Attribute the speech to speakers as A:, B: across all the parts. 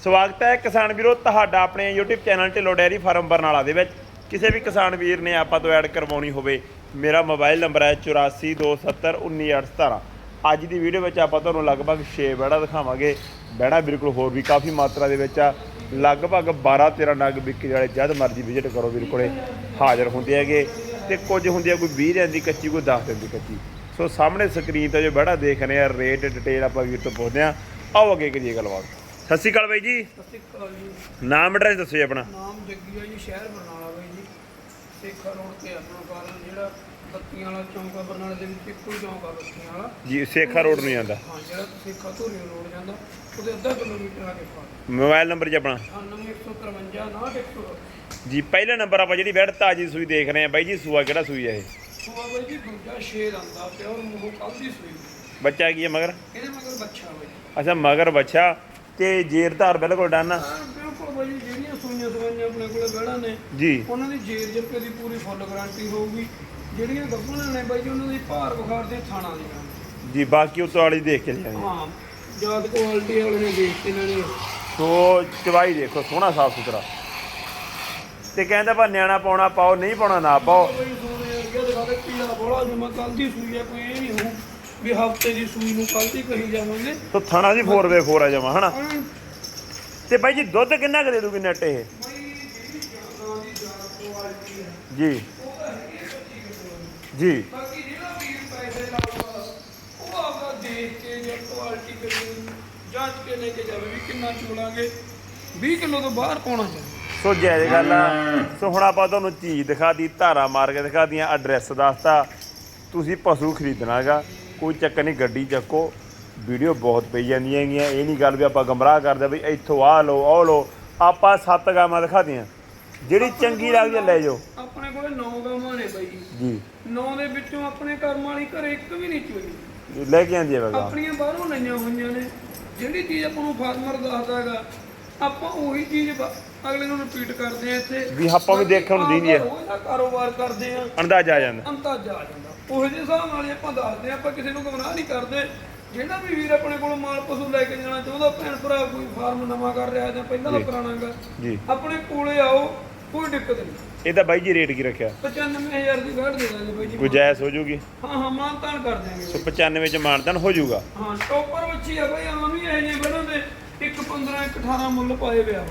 A: ਸਵਾਗਤ ਹੈ ਕਿਸਾਨ ਵੀਰੋ ਤੁਹਾਡਾ ਆਪਣੇ YouTube channel Dhillon dairy farm Barnala ਦੇ ਵਿੱਚ। ਕਿਸੇ ਵੀ ਕਿਸਾਨ ਵੀਰ ਨੇ ਆਪਾਂ ਤੋਂ ਐਡ ਕਰਵਾਉਣੀ ਹੋਵੇ, ਮੇਰਾ ਮੋਬਾਈਲ ਨੰਬਰ ਹੈ 8427191817 ਅੱਜ ਦੀ ਵੀਡੀਓ ਵਿੱਚ ਆਪਾਂ ਤੁਹਾਨੂੰ ਲਗਭਗ 6 ਬੈੜਾ ਦਿਖਾਵਾਂਗੇ। ਬੈੜਾ ਬਿਲਕੁਲ ਹੋਰ ਵੀ ਕਾਫੀ ਮਾਤਰਾ ਦੇ ਵਿੱਚ ਆ। ਲਗਭਗ 12 13 ਨਗ ਵਿਕੇ ਵਾਲੇ ਜਦ ਮਰਜ਼ੀ ਵਿਜ਼ਿਟ ਕਰੋ ਵੀਰ ਕੋਲੇ, ਹਾਜ਼ਰ ਹੁੰਦੇ ਹੈਗੇ। ਤੇ ਕੁਝ ਹੁੰਦੇ ਆ ਕੋਈ 20 ਦਿਨ ਦੀ ਕੱਚੀ, ਕੋਈ 10 ਦਿਨ ਦੀ ਕੱਚੀ। ਸੋ ਸਾਹਮਣੇ ਸਕਰੀਨ ਤੇ ਜੋ ਬੈੜਾ ਦੇਖ ਰਹੇ ਆ ਰੇਟ ਡਿਟੇਲ ਆਪਾਂ ਵੀਰ ਤੋਂ ਪੁੱਛਦੇ ਆ ਆਓ ਅੱਗੇ ਕਰੀਏ ਗੱਲਬਾਤ। ਸਤਿ ਸ਼੍ਰੀ ਅਕਾਲ ਬਾਈ ਜੀ।
B: ਸਤਿ ਸ਼੍ਰੀ ਅਕਾਲ ਜੀ।
A: ਨਾਮ ਐਡਰੈਸ ਦੱਸੋ ਜੀ ਆਪਣਾ।
B: ਨਾਮ ਜੱਗੀ ਆ ਜੀ ਸ਼ਹਿਰ ਬਰਨਾਲਾ ਬਾਈ ਜੀ। ਸੇਖਾ ਰੋਡ ਤੇ ਆਪਣਾ ਕਾਰਨ ਜਿਹੜਾ ਬੱਤੀਆਂ ਵਾਲਾ ਚੌਂਕ ਆ ਬਰਨਾਲੇ ਦੇ ਵਿੱਚ ਇੱਕੋ ਹੀ ਚੌਂਕ ਆ ਬੱਤੀਆਂ ਵਾਲਾ।
A: ਜੀ ਸੇਖਾ ਰੋਡ ਨੂੰ ਜਾਂਦਾ
B: ਹਾਂ ਜਿਹੜਾ ਸੇਖਾ ਧੂਰੀ ਰੋਡ ਜਾਂਦਾ ਉਹਦੇ ਅੱਧਾ ਕਿਲੋਮੀਟਰ ਆ ਕੇ ਪਾਰ
A: ਮੋਬਾਈਲ ਨੰਬਰ ਜੀ ਆਪਣਾ।
B: 9153 61
A: ਜੀ ਪਹਿਲਾ ਨੰਬਰ ਆਪਾਂ ਜਿਹੜੀ ਵੈੜ ਤਾਜੀ ਸੂਈ ਦੇਖ ਰਹੇ ਆ ਬਾਈ ਜੀ ਸੂਆ ਕਿਹੜਾ ਸੂਈ ਹੈ ਇਹ?
B: ਸੁਆ ਬਾਈ ਜੀ ਦੂਜਾ ਸ਼ੇਰ ਆਂਦਾ ਪਿਓਰ ਮੂੰਹ ਕੱਲ ਦੀ ਸੂਈ।
A: ਬੱਚਾ ਕੀ ਹੈ ਮਗਰ?
B: ਇਹਦੇ ਮਗਰ ਬੱਚਾ ਬਾਈ।
A: ਅੱਛਾ ਮਗਰ ਬੱਚਾ ਤੇ ਜੇਰਧਾਰ ਬਿਲਕੁਲ ਡਨ
B: ਹਾਂ ਬਿਲਕੁਲ ਬਾਈ ਜੀ, ਜਿਹੜੀਆਂ ਸੂਈਆਂ ਸਵਾਈਆਂ ਆਪਣੇ ਕੋਲੇ ਬਹਿਣਾ ਨੇ
A: ਜੀ।
B: ਉਹਨਾਂ ਦੀ ਜੇਰ ਜਰਕੇ ਦੀ ਪੂਰੀ ਫੁੱਲ ਗਾਰੰਟੀ ਹੋਊਗੀ। ਜਿਹੜੀਆਂ ਗੱਭਣਾਂ ਨੇ ਬਾਈ ਜੀ ਉਹਨਾਂ ਦੀ ਭਾਰ ਬੁਖਾਰ ਦੇ ਥਾਣਾ ਦੀਆਂ
A: ਜੀ ਬਾਕੀ ਉਤੋਂ ਵਾਲੀ ਦੇਖ ਕੇ ਲਿਆਂਗੇ
B: ਹਾਂ ਜਾਤ ਕੁਆਲਿਟੀ ਵਾਲੇ ਨੇ ਦੇਖ ਕੇ ਇਹਨਾਂ ਨੇ
A: ਸੋ ਚਵਾਈ ਦੇਖੋ ਸੋਹਣਾ ਸਾਫ਼ ਸੁਥਰਾ। ਤੇ ਕਹਿੰਦਾ ਪਾ ਨਿਆਣਾ ਪਾਉਣਾ ਪਾਓ ਨਹੀਂ ਪਾਉਣਾ ਨਾ ਪਾਓ।
B: ਕੋਈ ਸੋਨੇ ਵਰਗੇ ਦਿਖਾ ਦੇ ਪੀਲਾ ਬੋਲਾ ਜਿਵੇਂ ਕੱਲ ਦੀ ਸੂਈ ਆ ਕੋਈ ਇਹ ਨਹੀਂ ਹੋ ਵੀ ਹਫ਼ਤੇ ਦੀ ਸੂਈ ਨੂੰ ਕੱਲ ਦੀ ਕਹੀ ਜਾਵਾਂਗੇ।
A: ਸੋ ਥਣਾ ਦੀ 4x4 ਆ ਜਮਾ ਹਨਾ?
B: ਹਾਂ,
A: ਤੇ ਬਾਈ ਜੀ ਦੁੱਧ ਕਿੰਨਾ ਕੁ ਦੇ ਦੂਗੀ ਨੈਟ ਇਹ?
B: ਦੀ
A: ਜੀ।
B: ਉਹ ਤਾਂ ਹੈਗੀ ਹੈ 25 ਕਿਲੋ
A: ਜੀ।
B: ਬਾਕੀ ਜਿਹੜਾ ਵੀਰ ਪੈਸੇ ਲਾਊਗਾ ਉਹ ਆਪਦਾ ਦੇਖ ਕੇ ਜਾਂ ਕੁਆਲਿਟੀ ਕਰੀ ਜਾਂਚ ਕੇ ਲੈ ਕੇ ਜਾਵੇ ਵੀ ਕਿੰਨਾ ਚੋਲਾਂਗੇ 20 ਕਿਲੋ ਤੋਂ ਬਾਹਰ ਪਾਉਣਾ ਚਾਹੀਦਾ
A: ਸੋ ਜਾਇਜ਼ ਗੱਲ ਆ। ਸੋ ਹੁਣ ਆਪਾਂ ਤੁਹਾਨੂੰ ਚੀਜ਼ ਦਿਖਾਦੀ ਧਾਰਾ ਮਾਰ ਕੇ ਦਿਖਾਦੀਆਂ ਐਡਰੈਸ ਦੱਸਤਾ। ਤੁਸੀਂ ਪਸ਼ੂ ਖਰੀਦਣਾਗਾ। ਕੋਈ ਚੱਕਰ ਨਹੀਂ ਗੱਡੀ ਚੱਕੋ। ਵੀਡੀਓ ਬਹੁਤ ਪਈ ਜਾਂਦੀਆਂ ਹੈਗੀਆਂ। ਇਹ ਨਹੀਂ ਗੱਲ ਵੀ ਆਪਾਂ ਗਮਰਾਹ ਕਰਦੇ ਵੀ ਇੱਥੋਂ ਆਹ ਲਓ ਉਹ ਲਓ। ਆਪਾਂ ਸੱਤ ਗਾਵਾਂ ਦਿਖਾਦੀਆਂ ਜਿਹੜੀ ਚੰਗੀ ਲੱਗਦੀ ਆ ਲੈ ਜਾਓ।
B: ਆਪਣੇ ਕੋਲੇ 9 ਗਾਵਾਂ ਨੇ ਬਾਈ।
A: ਜੀ।
B: 9 ਦੇ ਵਿੱਚੋਂ ਆਪਣੇ ਕਰਮ ਵਾਲੀ ਘਰੇ ਇੱਕ ਵੀ ਨਹੀਂ ਚੋਈ
A: ਲੈ ਕੇ ਆਂਦੀ ਹੈ ਬਗਾ
B: ਆਪਣੀਆਂ ਬਾਹਰੋਂ ਲਈਆਂ ਹੋਈਆਂ ਨੇ। ਜਿਹੜੀ ਚੀਜ਼ ਆਪਾਂ ਨੂੰ ਫਾਰਮਰ ਦੱਸਦਾ ਹੈਗਾ ਆਪਾਂ ਉਹੀ ਚੀਜ਼ ਅਗਲੇ ਨੂੰ ਰਿਪੀਟ ਕਰਦੇ ਆ ਇੱਥੇ।
A: ਵੀ ਆਪਾਂ ਵੀ ਦੇਖਣ ਨੂੰ ਦਿੰਦੀ ਹੈ
B: ਦਾ ਕਾਰੋਬਾਰ ਕਰਦੇ ਆ।
A: ਅੰਦਾਜ਼ਾ ਆ ਜਾਂਦਾ।
B: ਅੰਦਾਜ਼ਾ ਆ ਜਾਂਦਾ। ਉਹ ਜਿਹੇ ਹਿਸਾਬ ਨਾਲ ਹੀ ਆਪਾਂ ਦੱਸਦੇ ਆਪਾਂ ਕਿਸੇ ਨੂੰ ਗੁੰਮਰਾਹ ਨਹੀਂ ਕਰਦੇ। ਜਿਹੜਾ ਵੀ ਵੀਰ ਆਪਣੇ ਕੋਲੋਂ ਮਾਲ ਪਸ਼ੂ ਲੈ ਕੇ ਜਾਣਾ ਚਾਹੁੰਦਾ ਭੈਣ ਭਰਾ ਕੋਈ ਫਾਰਮ ਨਵਾਂ ਕਰ ਰਿਹਾ ਜਾਂ ਪਹਿਲਾਂ ਦਾ ਪੁਰਾਣਾਗਾ
A: ਜੀ।
B: ਆਪਣੇ ਕੋਲੇ ਆਓ ਕੋਈ ਦਿੱਕਤ ਨਹੀਂ।
A: ਇਹਦਾ ਬਾਈ ਜੀ ਰੇਟ ਕੀ ਰੱਖਿਆ?
B: 95000 ਦੀ ਗਾੜ ਦੇ ਦਾਂਗੇ ਬਾਈ ਜੀ।
A: ਗੁਜਾਇਸ਼ ਹੋ ਜੂਗੀ?
B: ਹਾਂ ਹਾਂ ਮਾਨਤਾਨ ਕਰ ਦਿਆਂਗੇ
A: ਸੋ 95 ਚ ਮਾਨਤਨ ਹੋ ਜਾਊਗਾ
B: ਹਾਂ ਟੋਪਰ ਵੱਛੀ ਆ ਬਈ ਆਮ ਹੀ ਇਹ ਜਿਹੇ ਬਣਾਉਂਦੇ ਇੱਕ 15 ਇੱਕ 18 ਮੁੱਲ ਪਾਏ ਪਿਆ।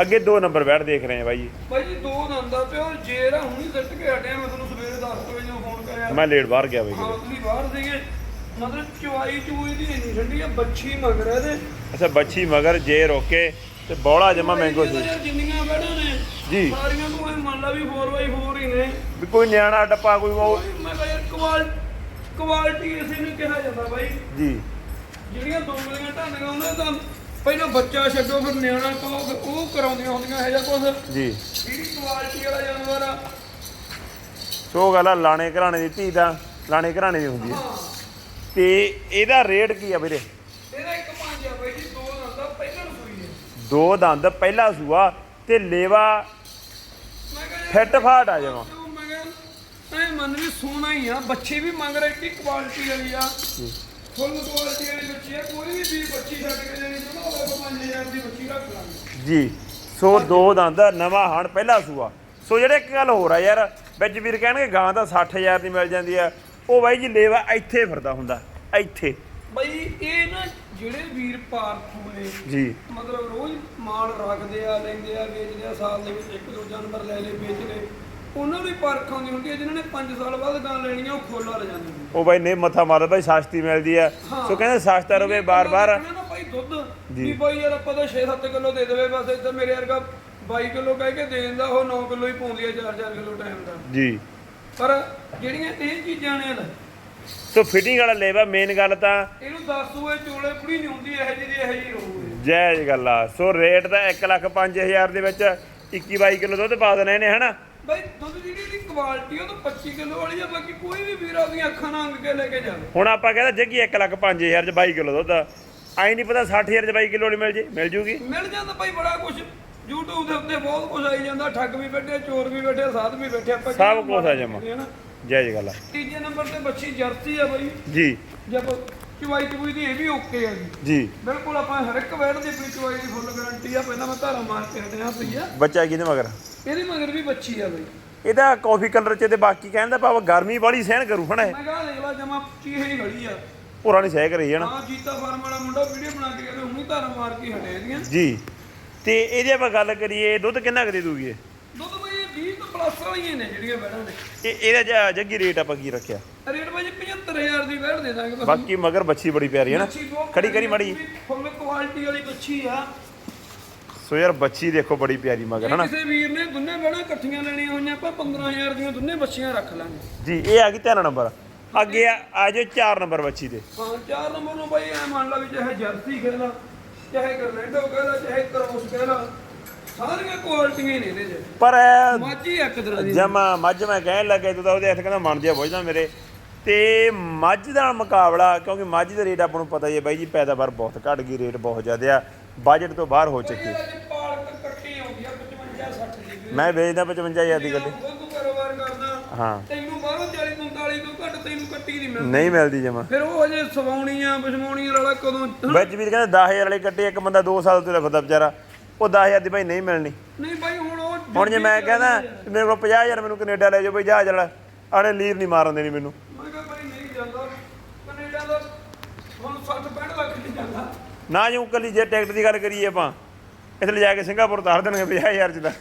A: ਅੱਗੇ ਦੋ ਨੰਬਰ ਬੈਠ ਦੇਖ ਰਹੇ ਆ ਬਾਈ ਜੀ।
B: ਬਾਈ ਜੀ ਦੋ ਦੰਦਾ ਪਿਓ ਜੇਰ ਹੁਣੀ ਸਿੱਟ ਕੇ ਹਟਿਆ ਮੈਂ ਤੁਹਾਨੂੰ ਸਵੇਰੇ 10 ਵਜੇ
A: ਮੈਂ ਲੇਟ ਬਾਹਰ ਗਿਆ ਬਾਈ
B: ਹਾਂ ਤੁਸੀਂ ਬਾਹਰ ਸੀਗੇ। ਮਤਲਬ ਚੁਆਈ ਚੂਈ ਦੀ ਇੰਨੀ ਠੰਡੀ ਆ ਬੱਚੀ ਮਗਰ ਆ ਇਹਦੇ।
A: ਅੱਛਾ ਬੱਚੀ ਮਗਰ ਜੇ ਰੋਕੇ ਤੇ ਬੌਲਾ ਜਮਾ ਮਹਿੰਗੋ ਸੀ
B: ਇਹਦੇ ਜਿੰਨੀਆਂ ਬੈਠਾਂ ਨੇ
A: ਜੀ।
B: ਸਾਰੀਆਂ ਨੂੰ ਇਹ ਮੰਨ ਲਾ ਵੀ 4x4 ਹੀ ਨੇ।
A: ਵੀ ਕੋਈ ਨਿਆਣਾ ਡੱਪਾ ਕੋਈ ਉਹ
B: ਮੈਂ ਕਿਹਾ ਯਾਰ ਕੁਆਲ ਕੁਆਲਿਟੀ ਇਸੇ ਨੂੰ ਕਿਹਾ ਜਾਂਦਾ ਬਾਈ।
A: ਜੀ।
B: ਜਿਹੜੀਆਂ ਦੋਂਗਲੀਆਂ ਢਾਂਡੀਆਂ ਉਹਨਾਂ ਦਾ ਪਹਿਲਾਂ ਬੱਚਾ ਛੱਡੋ ਫਿਰ ਨਿਆਣਾ ਕਹੋ ਫਿਰ ਉਹ ਕਰਾਉਂਦੀਆਂ ਹੁੰਦੀਆਂ ਇਹ ਜਿਹਾ ਕੁਝ
A: ਜੀ।
B: ਜਿਹੜੀ ਕੁਆਲਿਟੀ ਵਾਲਾ ਜਾਨਵਰ ਆ
A: ਸੋ ਗੱਲ ਆ ਲਾਣੇ ਘਰਾਣੇ ਦੀ ਧੀ ਦਾ ਲਾਣੇ ਘਰਾਣੇ ਦੀ ਹੁੰਦੀ ਹੈ। ਤੇ ਇਹਦਾ ਰੇਟ ਕੀ ਆ ਵੀਰੇ?
B: ਇਹਦਾ ਇੱਕ ਪੰਜ ਆ ਬਾਈ ਜੀ ਦੋ ਦੰਦਾ ਪਹਿਲਾਂ ਨੂੰ ਸੂਈ ਹੈ
A: ਦੋ ਦੰਦ ਪਹਿਲਾ ਸੂਆ ਤੇ ਲੇਵਾ ਫਿੱਟ ਫਾਟ ਆ ਜਾਵਾਂ
B: ਮੈਂ ਕਹਿੰਦਾ ਐ ਮੰਨ ਵੀ ਸੋਨਾ ਹੀ ਆ ਬੱਚੀ ਵੀ ਮੰਗ ਰਹੀ ਕਿ ਕੁਆਲਿਟੀ ਵਾਲੀ ਆ। ਫੁੱਲ ਕੁਆਲਿਟੀ ਵਾਲੀ ਬੱਚੀ ਆ ਕੋਈ ਵੀ ਵੀ ਬੱਚੀ ਛੱਡ ਕੇ ਜਾਣੀ ਚਾਹੁੰਦਾ ਹੋਵੇ ਤਾਂ 5000 ਦੀ ਬੱਚੀ ਰੱਖ ਲਾਂਗੇ।
A: ਜੀ। ਸੋ ਦੋ ਦੰਦ ਨਵਾਂ ਹਣ ਪਹਿਲਾ ਸੂਆ। ਸੋ ਜਿਹੜੇ ਇੱਕ ਗੱਲ ਹੋਰ ਆ ਯਾਰ ਵਿੱਚ ਵੀਰ ਕਹਿਣਗੇ ਗਾਂ ਤਾਂ 60000 ਦੀ ਮਿਲ ਜਾਂਦੀ ਆ। ਉਹ ਬਾਈ ਜੀ ਲੇਵਾ ਇੱਥੇ ਫਿਰਦਾ ਹੁੰਦਾ ਇੱਥੇ।
B: ਬਈ ਇਹ ਨਾ ਜਿਹੜੇ ਵੀਰ ਪਾਰਥੂ ਨੇ
A: ਜੀ।
B: ਮਤਲਬ ਰੋਜ਼ ਮਾਲ ਰੱਖਦੇ ਆ ਲੈਂਦੇ ਆ ਵੇਚਦੇ ਆ ਸਾਲ ਦੇ ਵਿੱਚ ਇੱਕ ਦੋ ਜਾਨਵਰ ਲੈ ਲਏ ਵੇਚ ਲਏ। ਉਹਨਾਂ ਵੀ ਪਰਖ ਆਉਂਦੀ ਹੁੰਦੀ ਹੈ ਜਿਨ੍ਹਾਂ ਨੇ 5 ਸਾਲ ਬਾਅਦ ਗਾਂ ਲੈਣੀ ਆ ਉਹ ਖੋਲਾ ਲੈ ਜਾਂਦੇ ਨੇ
A: ਉਹ ਬਾਈ ਨੇ ਮੱਥਾ ਮਾਰਦਾ ਬਾਈ ਸਸਤੀ ਮਿਲਦੀ ਆ। ਸੋ ਕਹਿੰਦੇ ਸਸਤਾ ਰਵੇ ਬਾਰ-ਬਾਰ।
B: ਦੁੱਧ। ਵੀ ਭਾਈ ਯਾਰ ਆਪਾਂ ਤਾਂ 6-7 ਕਿਲੋ ਦੇ ਦੇਵੇ ਬਸ ਇੱਥੇ ਮੇਰੇ ਵਰਗਾ 22 ਕਿਲੋ ਕਹਿ ਕੇ ਦੇ ਦਿੰਦਾ ਉਹ 9 ਕਿਲੋ ਹੀ ਪਾਉਂਦੀ ਆ 4-4 ਕਿਲੋ ਟਾਈਮ ਦਾ।
A: ਜੀ।
B: ਪਰ ਜਿਹੜੀਆਂ ਇਹ ਚੀਜ਼ਾਂ ਨੇ ਨਾ,
A: ਸੋ ਫਿਟਿੰਗ ਵਾਲਾ ਲੇਵਾ ਮੇਨ ਗੱਲ ਤਾਂ
B: ਇਹਨੂੰ ਦੱਸ ਦੂਏ ਚੋਲੇ ਪੂਰੀ ਨਹੀਂ ਹੁੰਦੀ ਇਹੋ ਜਿਹੀ ਦੀ ਇਹੋ ਜਿਹੀ ਰਹੂਗੀ
A: ਜਾਇਜ਼ ਗੱਲ। ਆ ਸੋ ਰੇਟ ਤਾਂ 1 ਲੱਖ 5000 ਦੇ ਵਿੱਚ 21 22 ਕਿਲੋ ਦੁੱਧ ਪਾ ਦੇਣੇ ਨੇ ਹਨਾ?
B: ਭਾਈ ਦੁੱਧ ਜਿਹੜੀ ਦੀ ਕੁਆਲਿਟੀ ਉਹ ਤਾਂ 25 ਕਿਲੋ ਵਾਲੀ ਆ ਬਾਕੀ ਕੋਈ ਵੀ ਵੀਰ ਆਪਦੀਆਂ ਅੱਖਾਂ ਨਾਲ ਅੰਗ ਕੇ ਲੈ ਕੇ ਜਾਵੇ।
A: ਹੁਣ ਆਪਾਂ ਕਹਿੰਦਾ ਜੱਗੀ 1 ਲੱਖ 5000 ਚ 22 ਕਿਲੋ ਦੁੱਧ ਆਈ ਨਹੀਂ ਪਤਾ 60000 ਚ 22 ਕਿਲੋ ਵਾਲੀ ਮਿਲ ਜੇ ਮਿਲ ਜੂਗੀ?
B: ਮਿਲ ਜਾਂਦਾ ਭਾਈ ਬੜਾ ਕੁਝ YouTube ਦੇ ਉੱਤੇ ਬਹੁਤ ਕੁਝ ਆਈ ਜਾਂਦਾ ਠੱਗ ਵੀ ਬੈਠੇ ਚੋਰ ਵੀ ਬੈਠੇ ਸਾਧ ਵੀ ਬੈਠੇ ਆਪਾਂ
A: ਸਭ ਕੁਛ ਆ ਜਮਾਂ।
B: ਹੈ ਨਾ।
A: ਜਾਇਜ਼ ਗੱਲ ਆ।
B: ਤੀਜੇ ਨੰਬਰ ਤੇ ਬੱਚੀ ਜਰਸੀ ਆ ਬਾਈ।
A: ਜੀ।
B: ਜੇ ਆਪਾਂ ਚਵਾਈ ਚਵੂਈ ਦੀ ਇਹ ਵੀ ਓਕੇ ਆ ਜੀ।
A: ਜੀ।
B: ਬਿਲਕੁਲ ਆਪਾਂ ਹਰ ਇੱਕ ਵੈੜ ਦੀ ਆਪਣੀ ਚਵਾਈ ਦੀ ਫੁੱਲ ਗਾਰੰਟੀ ਆ ਪਹਿਲਾਂ ਮੈਂ ਧਾਰਾ ਮਾਰ ਕੇ ਹਟਿਆ ਪਈ ਆ।
A: ਬੱਚਾ ਕਿਹਦੇ ਮਗਰ?
B: ਇਹਦੀ ਮਗਰ ਵੀ ਬੱਚੀ ਆ ਬਈ।
A: ਇਹਦਾ ਕਾਫੀ ਕਲਰ ਚ ਤੇ ਬਾਕੀ ਕਹਿੰਦਾ ਭਾਵੇਂ ਗਰਮੀ ਵਾਲੀ ਸਹਿਣ ਕਰੂ ਇਹ।
B: ਮੈਂ ਕਹਾਂ ਦੇਖ ਲਾ ਜਮਾ ਚੀਹੇ ਹੀ ਗਲੀ ਆ।
A: ਨਹੀਂ ਸਹਿ ਕਰੀ ਹਨਾ
B: ਹਾਂ ਜੀਤਾ ਫਾਰਮ ਵਾਲਾ ਮੁੰਡਾ ਵੀਡੀਓ ਬਣਾ ਕੇ ਕਹਿੰਦਾ ਹੁਣੀ ਧਾਰਾ ਮਾਰ ਕੇ ਹਟਿਆ ਇਹਦੀਆਂ।
A: ਜੀ। ਤੇ ਇਹਦੀ ਆਪਾਂ ਗੱਲ ਕਰੀਏ ਦੁੱਧ ਕਿੰਨਾ ਕੁ ਦੇ ਦੂਗੀ ਇਹ?
B: ਦੁੱਧ ਬਈ ਇਹ 20 ਤੋਂ ਪਲੱਸ ਵਾਲੀਆਂ ਨੇ ਜਿਹੜੀਆਂ ਵੈੜਾਂ ਨੇ।
A: ਇਹ ਇਹਦਾ ਜ- ਜੱਗੀ ਰੇਟ ਆਪਾਂ ਕੀ ਰੱਖਿਆ?
B: ਰੇਟ ਬਾਈ 75000 ਦੀ ਵੈੜ ਦੇ ਦਾਂਗੇ ਬਸ।
A: ਬਾਕੀ ਮਗਰ ਬੱਚੀ ਬੜੀ ਪਿਆਰੀ ਹੈ ਨਾ।
B: ਬੱਚੀ ਬਹੁਤ
A: ਖੜੀ ਕਰੀ ਮਾੜੀ।
B: ਫੁੱਲ ਕੁਆਲਿਟੀ ਵਾਲੀ ਬੱਚੀ ਆ।
A: ਸੋ ਯਾਰ ਬੱਚੀ ਦੇਖੋ ਬੜੀ ਪਿਆਰੀ ਮਗਰ
B: ਜੇ
A: ਹਨਾ?
B: ਕਿਸੇ ਵੀਰ ਨੇ ਦੋਨੇ ਵੈੜਾਂ ਇਕੱਠੀਆਂ ਲੈਣੀਆਂ ਹੋਈਆਂ ਆਪਾਂ 15000 ਦੀਆਂ ਦੋਨੇ ਬੱਚੀਆਂ ਰੱਖ ਲਾਂਗੇ।
A: ਜੀ ਇਹ ਆ ਗਈ 13 ਨੰਬਰ। ਅੱਗੇ ਆ ਆ ਜਾਓ 4 ਨੰਬਰ ਬੱਚੀ ਦੇ।
B: ਹਾਂ ਚਾਰ ਨੰਬਰ ਨੂੰ ਬਾਈ ਐ ਮੰਨ ਲਾ ਵੀ ਚਾਹੇ ਜਰਸੀ ਕਹਿ ਲਾ ਚਾਹੇ ਗਰਨੈਡੋ ਕਹਿ ਲਾ ਚਾਹੇ ਕਰੋਸ ਕਹਿ ਲਾ ਸਾਰੀਆਂ ਕੁਆਲਿਟੀਆਂ ਹੀ ਨੇ ਇਹਦੇ 'ਚ
A: ਪਰ ਇਹ
B: ਮਾਝੀ ਇੱਕ ਤਰ੍ਹਾਂ ਦੀ।
A: ਜਮਾ ਮੱਝ ਮੈਂ ਕਹਿਣ ਲੱਗੇ ਤੂੰ ਤਾਂ ਉਹਦੇ ਹੱਥ ਕਹਿੰਦਾ ਮਨ ਜਿਹਾ ਬੁਝਦਾ ਮੇਰੇ। ਤੇ ਮੱਝ ਦਾ ਮੁਕਾਬਲਾ ਕਿਉਂਕਿ ਮੱਝ ਦੇ ਰੇਟ ਆਪਾਂ ਨੂੰ ਪਤਾ ਹੀ ਹੈ ਬਾਈ ਜੀ ਪੈਦਾਵਾਰ ਬਹੁਤ ਘਟ ਗਈ ਰੇਟ ਬਹੁਤ ਜ਼ਿਆਦਾ ਆ। ਬਜਟ ਤੋਂ ਬਾਹਰ ਹੋ ਚੁੱਕੀ।
B: ਇਹ ਅੱਜ ਪਾਲਕ ਕੱਟੀ ਆਉਂਦੀ ਆ 55 60 ਦੀ। ਵੀ।
A: ਮੈਂ ਵੇਚਦਾ 55000 ਦੀ ਗੱਡੀ। ਹਾਂ
B: ਤੈਨੂੰ ਬਾਹਰੋਂ 40 45 ਤੋਂ ਘੱਟ ਤੈਨੂੰ ਕੱਟੀ ਨਹੀਂ ਮਿਲਦੀ।
A: ਨਹੀਂ ਮਿਲਦੀ ਜਮਾ।
B: ਫਿਰ ਉਹ ਹਜੇ ਸਵਾਉਣੀ ਆ ਬਿਸਵਾਉਣੀ ਵਾਲਾ ਕਦੋਂ
A: ਵਿੱਚ ਵੀ ਕਹਿੰਦਾ 10000 ਵਾਲੀ ਗੱਡੀ ਇੱਕ ਬੰਦਾ 2 ਸਾਲ ਤੋਂ ਫਿਰਦਾ ਵਿਚਾਰਾ। ਉਹ 10000 ਦੀ ਭਾਈ ਨਹੀਂ ਮਿਲਣੀ।
B: ਨਹੀਂ ਬਾਈ ਹੁਣ ਉਹ
A: ਹੁਣ ਜੇ ਮੈਂ ਕਹਿੰਦਾ ਮੇਰੇ ਕੋਲ 50000 ਮੈਨੂੰ ਕੈਨੇਡਾ ਲੈ ਜਾਓ ਬਈ ਜਹਾਜ਼ ਵਾਲਾ। ਆਣੇ ਲੀਰ ਨਹੀਂ ਮਾਰਨ ਦੇਣੀ ਮੈਨੂੰ।
B: ਮੈਂ ਕਿਹਾ ਬਾਈ ਨਹੀਂ ਜਾਂਦਾ। ਕੈਨੇਡਾ ਦਾ ਹੁਣ 60 65 ਲੱਖ ਨਹੀਂ ਜਾਂਦਾ।
A: ਨਾ ਜਿਉਂ ਕੱਲੀ ਜੇ ਟਿਕਟ ਦੀ ਗੱਲ ਕਰੀਏ ਆਪਾਂ ਇੱਥੇ ਲਿਜਾ ਕੇ ਸਿੰਗਾਪੁਰ ਤਾਰ ਦੇਣਗੇ 50000 ਚ ਦਾ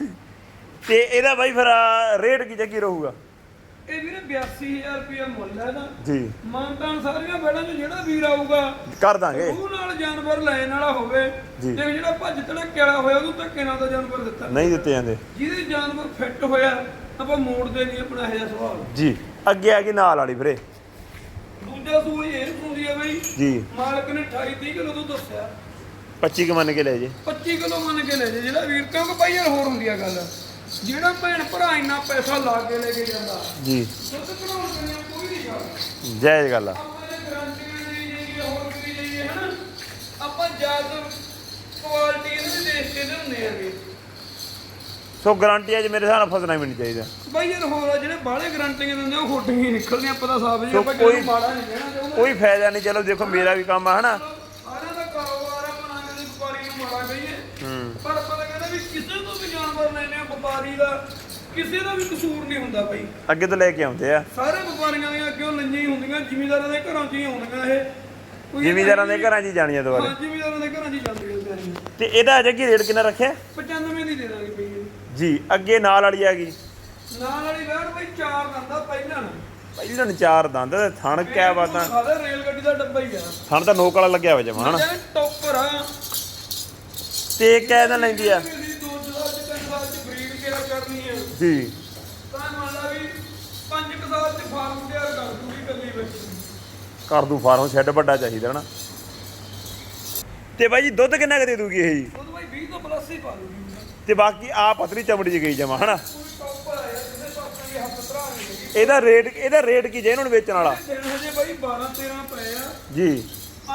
A: ਤੇ ਇਹਦਾ ਬਾਈ ਫਿਰ ਰੇਟ ਕੀ ਜੱਗੀ ਰਹੂਗਾ?
B: 82000 ਰੁਪਏ ਮੁੱਲ ਹੈ ਨਾ।
A: ਜੀ।
B: ਮਾਨਤਾਨ ਸਾਰੀਆਂ ਬੈੜਾਂ 'ਚ ਜਿਹੜਾ ਵੀਰ ਆਊਗਾ
A: ਕਰ ਦਾਂਗੇ।
B: ਉਹ ਨਾਲ ਜਾਨਵਰ ਲੈਣ ਵਾਲਾ ਹੋਵੇ। ਤੇ ਜਿਹੜਾ ਭੱਜ ਧੜਕੇ ਵਾਲਾ ਹੋਇਆ ਉਹਨੂੰ ਧੱਕੇ ਨਾਲ ਤਾਂ ਜਾਨਵਰ ਦਿੱਤਾ।
A: ਨਹੀਂ ਦਿੱਤੇ ਜਾਂਦੇ।
B: ਜਿਹਦੇ ਜਾਨਵਰ ਫਿੱਟ ਹੋਇਆ ਆਪਾਂ ਮੋੜਦੇ ਨਹੀਂ ਆਪਣਾ ਇਹ ਜਿਹਾ ਸੁਭਾਅ
A: ਜੀ। ਅੱਗੇ ਆ ਗਈ ਨਾਲ ਵਾਲੀ ਵੀਰੇ।
B: ਦੂਜਾ ਸੂਈ ਇਹ ਹੁੰਦੀ ਹੈ ਬਈ
A: ਜੀ।
B: ਮਾਲਕ ਨੇ 28 30 ਕਿਲੋ ਤੋਂ ਦੱਸਿਆ।
A: 25 ਕ ਮੰਨ ਕੇ ਲੈ ਜੇ।
B: 25 ਕਿਲੋ ਮੰਨ ਕੇ ਲੈ ਜੇ ਜਿਹੜਾ ਵੀਰ ਕਿਉਂਕਿ ਭਾਈ ਯਾਰ ਹੋਰ ਹੁੰਦੀ ਆ ਗੱਲ। ਜਿਹੜਾ ਭੈਣ ਭਰਾ ਇੰਨਾ ਪੈਸਾ ਲਾ ਕੇ ਲੈ ਕੇ ਜਾਂਦਾ
A: ਜੀ।
B: ਦੁੱਧ ਬਣਾਉਣ ਕਰਿਆ ਕੋਈ ਨਹੀਂ ਗੱਲ
A: ਜਾਇਜ਼ ਗੱਲ ਆ।
B: ਆਪਾਂ ਇਹ ਗਰੰਟੀਆਂ ਦੇਈ ਜਾਈਏ ਹੋਰ ਕਰੀ ਜਾਈਏ ਹਨਾ? ਆਪਾਂ ਜ਼ਿਆਦਾ ਕੁਆਲਿਟੀ ਇਹਦੇ ਦੇਖ ਕੇ ਲਿਆਉਂਦੇ ਆਂਗੇ
A: ਸੋ ਗਾਰੰਟੀ ਅੱਜ ਮੇਰੇ ਹਿਸਾਬ ਨਾਲ ਫਸਣਾ ਵੀ ਨਹੀਂ ਚਾਹੀਦਾ।
B: ਬਾਈ ਯਾਰ ਹੋਰ ਆ ਜਿਹੜੇ ਬਾਹਲੇ ਗਰੰਟੀਆਂ ਦਿੰਦੇ ਉਹ ਹੋਟੀਆਂ ਹੀ ਨਿਕਲਦੀਆਂ ਪਤਾ ਸਾਫ਼ ਜੀ ਆਪਾਂ
A: ਕੋਈ-
B: ਮਾੜਾ ਨਹੀਂ ਕਹਿਣਾ
A: ਕੋਈ ਫਾਇਦਾ ਨਹੀਂ ਚਲੋ ਦੇਖੋ ਮੇਰਾ ਵੀ ਕੰਮ ਆ ਹਨਾ
B: ਸਾਰਿਆਂ ਦਾ ਕਾਰੋਬਾਰ ਆ ਬਣਾ ਕੇ ਵਪਾਰੀ ਨੂੰ ਮਾੜਾ ਕਹੀਏ
A: ਹੂੰ
B: ਪਰ ਆਪਾਂ ਤਾਂ ਕਹਿੰਦੇ ਵੀ ਕਿਸੇ ਤੋਂ ਵੀ ਜਾਨਵਰ ਲੈਣੇ ਆ ਵਪਾਰੀ ਦਾ ਕਿਸੇ ਦਾ ਵੀ ਕਸੂਰ ਨਹੀਂ ਹੁੰਦਾ ਬਾਈ
A: ਅੱਗੇ ਤੋਂ ਲੈ ਕੇ ਆਉਂਦੇ ਆ।
B: ਸਾਰੇ ਵਪਾਰੀਆਂ ਦੀਆਂ ਅੱਗੇ ਲੰਜੀਆਂ ਹੀ ਹੁੰਦੀਆਂ ਜ਼ਿਮੀਦਾਰਾਂ ਦੇ ਘਰਾਂ 'ਚ ਹੀ ਆਉਂਦੀਆਂ ਇਹ। ਕੋਈ
A: ਜ਼ਿਮੀਦਾਰਾਂ ਦੇ ਘਰਾਂ 'ਚ ਹੀ ਜਾਣੀਆਂ ਦੁਬਾਰਾ।
B: ਹਾਂ ਜ਼ਿਮੀਦਾਰਾਂ ਦੇ ਘਰਾਂ 'ਚ ਹੀ ਜਾਂਦੀਆਂ ਵਿਚਾਰੀਆਂ।
A: ਤੇ ਇਹਦਾ ਜੱਗੀ ਰੇਟ ਕਿੰਨਾ ਰੱਖਿਆ?
B: 95 ਦੀ ਦੇ ਦਾਂਗੇ ਇਹ।
A: ਜੀ ਅੱਗੇ ਨਾਲ ਵਾਲੀ ਆ ਗਈ।
B: ਨਾਲ ਵਾਲੀ ਬੈਠ ਬਈ ਚਾਰ ਦੰਦਾ ਪਹਿਲਾਂ। ਨਾ
A: ਪਹਿਲਾਂ ਨੂੰ ਚਾਰ ਦੰਦ ਤੇ ਥਣ ਕਿਆ ਬਾਤਾਂ।
B: ਸਾਡਾ ਰੇਲ ਗੱਡੀ ਦਾ ਡੱਬਾ ਹੀ ਆ।
A: ਥਣ ਤਾਂ ਨੋਕ ਵਾਲਾ ਲੱਗਿਆ ਹੋਇਆ ਜਮਾ ਹਨਾ।
B: ਟੋਪਰ ਆ।
A: ਤੇ ਕਿਆ ਇਹਦਾ ਲੈਂਦੀ ਆ? ਜੀ।
B: ਤਾਂ ਮੰਨ ਲਾ ਵੀ ਪੰਜ ਕੁ ਸਾਲ ਚ ਫਾਰਮ ਤਿਆਰ ਕਰ ਦੂਗੀ ਕੱਲੀ ਬੱਚੀ।
A: ਕਰ ਦੂ ਫਾਰਮ ਸ਼ੈੱਡ ਵੱਡਾ ਚਾਹੀਦਾ ਹਨਾ। ਤੇ ਬਾਈ ਜੀ ਦੁੱਧ ਕਿੰਨਾ ਕੁ ਦੇ ਦੂਗੀ ਇਹ ਜੀ?
B: ਤਾਂ ਬਾਈ 20 ਤੋਂ ਪਲੱਸ ਹੀ ਪਾ ਦੂਗੀ
A: ਤੇ ਬਾਕੀ ਆ ਪਤਲੀ ਚਮੜੀ ਚ ਗਈ ਜਮਾ ਹਨਾ।
B: ਕੋਈ ਟੋਪਰ ਆ ਯਾਰ ਕਿਸੇ ਪਾਸੇ ਵੀ ਹੱਥ ਭਰਾ ਨਹੀਂ ਹੈਗੀ।
A: ਇਹਦਾ ਰੇਟ ਇਹਦਾ ਰੇਟ ਕੀ ਜੇ ਇਹਨਾਂ ਨੂੰ ਵੇਚਣ ਵਾਲਾ?
B: ਦਿਨ ਹਜੇ ਬਾਈ 12 13 ਪਏ ਆ।
A: ਜੀ।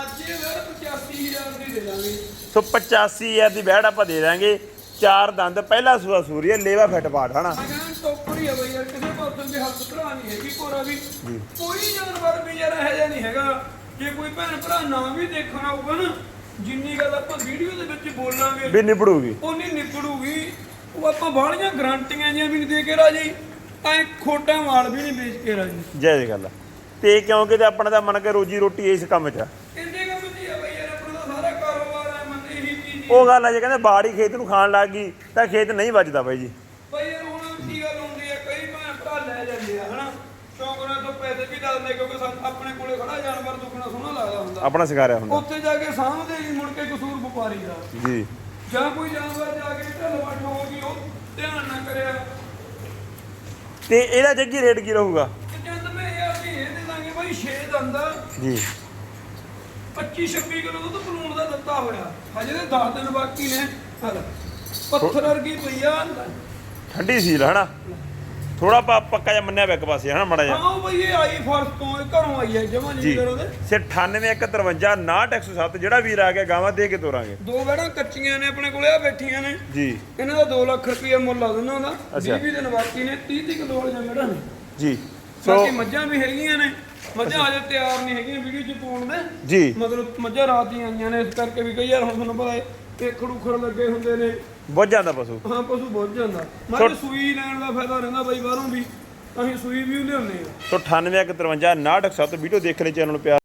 B: ਅੱਜ ਇਹ ਵੇਰ 85000 ਦੀ ਦੇ ਦਾਂਗੇ।
A: ਸੋ 85000 ਦੀ ਬੈੜ ਆਪਾਂ ਦੇ ਦਾਂਗੇ। ਚਾਰ ਦੰਦ ਪਹਿਲਾ ਸੂਆ ਸੂਰੀਆ ਲੇਵਾ ਫਿੱਟ ਪਾਟ ਹਨਾ
B: ਮੈਂ ਕਹਿੰਦਾ ਟੋਪਰ ਹੀ ਆ ਬਾਈ ਯਾਰ ਕਿਸੇ ਪਾਸੇ ਵੀ ਹੱਥ ਭਰਾ ਨਹੀਂ ਹੈਗੀ ਕੋਰਾ ਵੀ। ਕੋਈ ਜਾਨਵਰ ਵੀ ਯਾਰ ਇਹੋ ਜਿਹਾ ਨਹੀਂ ਹੈਗਾ। ਜੇ ਕੋਈ ਭੈਣ ਭਰਾ ਨਾ ਵੀ ਦੇਖਣ ਆਊਗਾ ਨਾ ਜਿੰਨੀ ਗੱਲ ਆਪਾਂ ਵੀਡੀਓ ਦੇ ਵਿੱਚ ਬੋਲਾਂਗੇ
A: ਵੀ ਨਿਬੜੂਗੀ।
B: ਉਨੀ ਨਿਕੜੂਗੀ ਉਹ ਆਪਾਂ ਬਾਹਲੀਆਂ ਗਰੰਟੀਆਂ ਜੀਆਂ ਵੀ ਨਹੀਂ ਦੇ ਕੇ ਰਾਜੀ। ਐ ਖੋਟਾ ਮਾਲ ਵੀ ਨਹੀਂ ਵੇਚ ਕੇ ਰਾਜੀ।
A: ਜੈ ਜੀ ਗੱਲ। ਤੇ ਕਿਉਂਕਿ ਤੇ ਆਪਣਾ ਤਾਂ ਮੰਨ ਕੇ ਰੋਜੀ ਰੋਟੀ ਇਸ ਕੰਮ 'ਚ ਆ। ਉਹ ਗੱਲ ਆ ਜੇ ਕਹਿੰਦੇ ਬਾੜੀ ਖੇਤ ਨੂੰ ਖਾਣ ਲੱਗ ਗਈ ਤਾਂ ਖੇਤ ਨਹੀਂ ਵੱਜਦਾ ਬਾਈ ਜੀ।
B: ਬਈ ਯਾਰ ਹੁਣ ਕੀ ਗੱਲ ਹੁੰਦੀ ਹੈ ਕਈ ਭੈਣ ਭਰਾ ਲੈ ਜਾਂਦੇ ਆ ਹਨਾ? ਸ਼ੌਂਕ ਨਾਲ ਤੋਂ ਪੈਸੇ ਵੀ ਦੱਸਦੇ ਕਿਉਂਕਿ ਸਾਨੂੰ ਆਪਣੇ ਕੋਲੇ ਖੜਾ ਜਾਨਵਰ ਦੁੱਖਣਾ ਸੋਹਣਾ ਲੱਗਦਾ ਹੁੰਦਾ।
A: ਆਪਣਾ ਸਿਗਾਰਿਆ ਹੁੰਦਾ।
B: ਉੱਥੇ ਜਾ ਕੇ ਸਾਹਮਣੇ ਹੀ ਮੁੜ ਕੇ ਕਸੂਰ ਵਪਾਰੀ ਦਾ।
A: ਜੀ।
B: ਜਾਂ ਕੋਈ ਜਾਨਵਰ ਜਾ ਕੇ ਢਲਵਟ ਹੋ ਗਈ ਉਹ ਧਿਆਨ ਨਾ ਕਰਿਆ।
A: ਤੇ ਇਹਦਾ ਜੱਗੀ ਰੇਟ ਕੀ ਰਹੂਗਾ?
B: 95000 ਦੀ ਇਹ ਦੇ ਦਾਂਗੇ ਬਾਈ 6 ਦੰਦਾ।
A: ਜੀ।
B: 25 26 ਕਿਲੋ ਦੁੱਧ ਬਲੂਣ ਦਾ ਦਿੱਤਾ ਹੋਇਆ। ਹਜੇ ਦੇ 10 ਦਿਨ ਬਾਕੀ ਨੇ। ਹਲ ਪੱਥਰ ਵਰਗੀ ਪਈ ਆ।
A: ਠੰਡੀ ਸੀਲ ਹਨਾ? ਥੋੜਾ ਪੱਕਾ ਜਿਹਾ ਮੰਨਿਆ ਵੇ ਇੱਕ ਪਾਸੇ ਹਨਾ ਮੜਾ ਜਿਹਾ?
B: ਹਾਂ ਬਈ ਇਹ ਆਈ ਫਰਸ ਤੋਂ ਇਹ ਘਰੋਂ ਆਈ ਹੈ ਜਮਾਂ ਜੀ। ਕਰੋ ਦੇ
A: ਸੇ 98153 98107 ਜਿਹੜਾ ਵੀਰ ਆ ਗਿਆ ਗਾਵਾਂ ਦੇ ਕੇ ਤੋਰਾਂਗੇ।
B: ਦੋ ਵੜਾਂ ਕੱਚੀਆਂ ਨੇ ਆਪਣੇ ਕੋਲੇ ਆ ਬੈਠੀਆਂ ਨੇ।
A: ਜੀ।
B: ਇਹਨਾਂ ਦਾ 2 ਲੱਖ ਰੁਪਏ ਮੁੱਲ ਆ ਦੋਨਾਂ ਦਾ।
A: ਅੱਛਾ।
B: 20 ਦਿਨ ਬਾਕੀ ਨੇ 30 30 ਕਿਲੋ ਵਾਲੀਆਂ ਵੜਾਂ ਨੇ।
A: ਜੀ। ਸੋ
B: ਬਾਕੀ ਮੱਝਾਂ ਵੀ ਹੈਗੀਆਂ ਨੇ। ਮੱਝਾਂ ਹਜੇ ਤਿਆਰ ਨਹੀਂ ਹੈਗੀਆਂ ਵੀਡੀਓ 'ਚ ਪਾਉਣ ਦੇ।
A: ਜੀ।
B: ਮਤਲਬ ਮੱਝਾਂ ਰਾਤ ਦੀਆਂ ਆਈਆਂ ਨੇ ਇਸ ਕਰਕੇ ਵੀ ਕਈ ਯਾਰ ਹੁਣ ਤੁਹਾਨੂੰ ਪਤਾ ਹੈ ਏਖੜ ਉਖੜ ਲੱਗੇ ਹੁੰਦੇ ਨੇ।
A: ਬੁੱਝ ਜਾਂਦਾ ਪਸ਼ੂ।
B: ਹਾਂ ਪਸ਼ੂ ਬਹੁਤ ਜਾਂਦਾ ਮੱਝ ਸੂਈ ਲੈਣ ਦਾ ਫਾਇਦਾ ਰਹਿੰਦਾ ਬਾਈ ਬਾਹਰੋਂ ਵੀ। ਅਸੀਂ ਸੂਈ ਵੀ ਲਿਆਉਂਦੇ ਆ।
A: ਸੋ 98 53 59 ਵੀਡੀਓ ਦੇਖਣੇ ਚੈਨਲ ਨੂੰ ਪਿਆਰ